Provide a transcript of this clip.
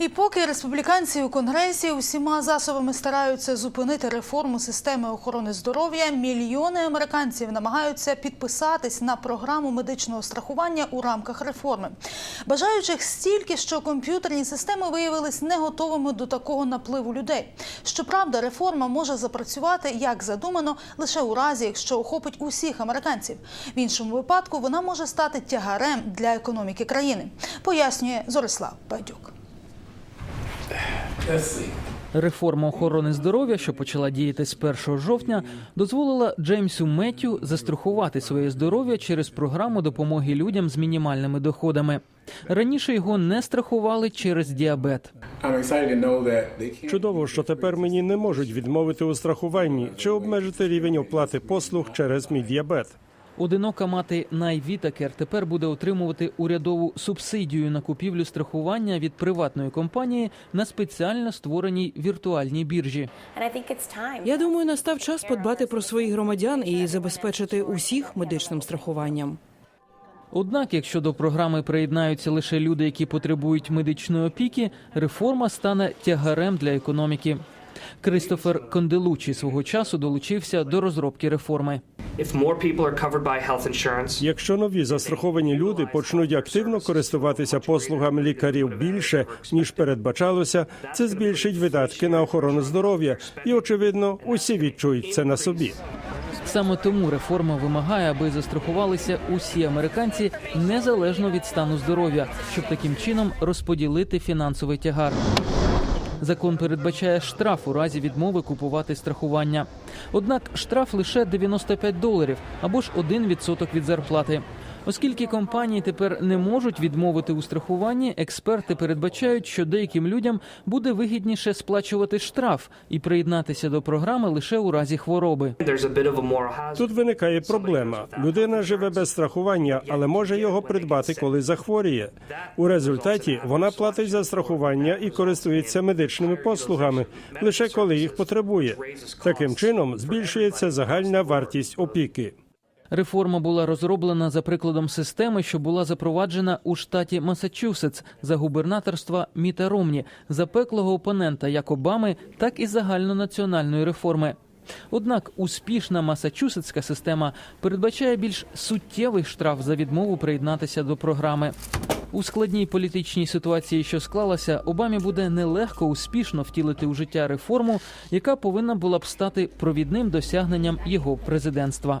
І поки республіканці у конгресі усіма засобами стараються зупинити реформу системи охорони здоров'я, мільйони американців намагаються підписатись на програму медичного страхування у рамках реформи. Бажаючих стільки, що комп'ютерні системи виявились не готовими до такого напливу людей. Щоправда, реформа може запрацювати як задумано лише у разі, якщо охопить усіх американців. В іншому випадку вона може стати тягарем для економіки країни, пояснює Зорислав Байдюк. Реформа охорони здоров'я, що почала діяти з 1 жовтня, дозволила Джеймсу Меттю застрахувати своє здоров'я через програму допомоги людям з мінімальними доходами. Раніше його не страхували через діабет. Чудово, що тепер мені не можуть відмовити у страхуванні чи обмежити рівень оплати послуг через мій діабет. Одинока мати Най Вітакер тепер буде отримувати урядову субсидію на купівлю страхування від приватної компанії на спеціально створеній віртуальній біржі. Я думаю, настав час подбати про своїх громадян і забезпечити усіх медичним страхуванням. Однак, якщо до програми приєднаються лише люди, які потребують медичної опіки, реформа стане тягарем для економіки. Кристофер Конделучі свого часу долучився до розробки реформи. If more people are covered by health insurance, Якщо нові застраховані люди почнуть активно користуватися послугами лікарів більше ніж передбачалося, це збільшить видатки на охорону здоров'я, і очевидно, усі відчують це на собі. Саме тому реформа вимагає, аби застрахувалися усі американці незалежно від стану здоров'я, щоб таким чином розподілити фінансовий тягар. Закон передбачає штраф у разі відмови купувати страхування. Однак штраф лише 95 доларів або ж 1% від зарплати. Оскільки компанії тепер не можуть відмовити у страхуванні, експерти передбачають, що деяким людям буде вигідніше сплачувати штраф і приєднатися до програми лише у разі хвороби. Тут виникає проблема. Людина живе без страхування, але може його придбати, коли захворіє. У результаті вона платить за страхування і користується медичними послугами лише коли їх потребує. Таким чином збільшується загальна вартість опіки. Реформа була розроблена за прикладом системи, що була запроваджена у штаті Масачусетс за губернаторства Міта Ромні, запеклого опонента як Обами, так і загальнонаціональної реформи. Однак успішна масачусетська система передбачає більш суттєвий штраф за відмову приєднатися до програми. У складній політичній ситуації, що склалася, Обамі буде нелегко успішно втілити у життя реформу, яка повинна була б стати провідним досягненням його президентства.